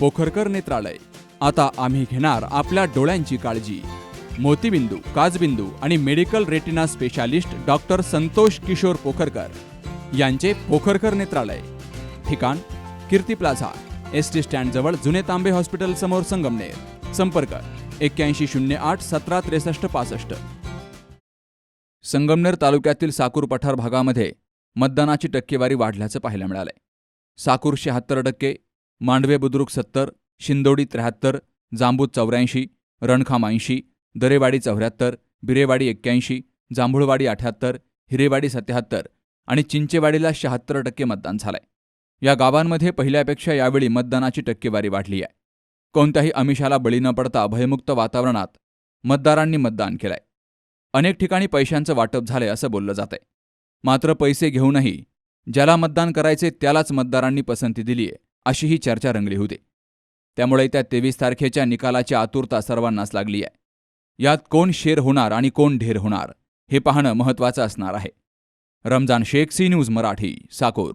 पोखरकर नेत्रालय. आता आम्ही घेणार आपल्या डोळ्यांची काळजी. मोतीबिंदू काजबिंदू आणि medical retina specialist doctor Santosh Kishor Pokharkar यांचे पोखरकर नेत्रालय. ठिकाण कीर्ती प्लाझा एस टी स्टँडजवळ जुने तांबे हॉस्पिटल समोर संगमनेर. संपर्क एक्क्याऐंशी शून्य आठ सतरा त्रेसष्ट पासष्ट. संगमनेर तालुक्यातील साकूर पठार भागामध्ये मतदानाची टक्केवारी वाढल्याचं पाहायला मिळालंय. साकूर शहात्तर टक्के मांडवे बुद्रुक सत्तर शिंदोडी त्र्याहत्तर जांबूत चौऱ्याऐंशी रणखाम ऐंशी दरेवाडी चौऱ्याहत्तर बिरेवाडी एक्क्याऐंशी जांभूळवाडी अठ्याहत्तर हिरेवाडी सत्याहत्तर आणि चिंचेवाडीला शहात्तर टक्के मतदान झालंय. या गावांमध्ये पहिल्यापेक्षा यावेळी मतदानाची टक्केवारी वाढली आहे. कोणत्याही अमिषाला बळी न पडता भयमुक्त वातावरणात मतदारांनी मतदान केलंय. अनेक ठिकाणी पैशांचं वाटप झालंय असं बोललं जातंय. मात्र पैसे घेऊनही ज्याला मतदान करायचे त्यालाच मतदारांनी पसंती दिलीय. अशी ही चर्चा रंगली होती. त्यामुळे त्या तेवीस तारखेच्या निकालाची आतुरता सर्वांनाच लागली आहे. यात कोण शेर होणार आणि कोण ढेर होणार हे पाहणं महत्त्वाचं असणार आहे. Ramzan Shaikh C news Marathi Sakor.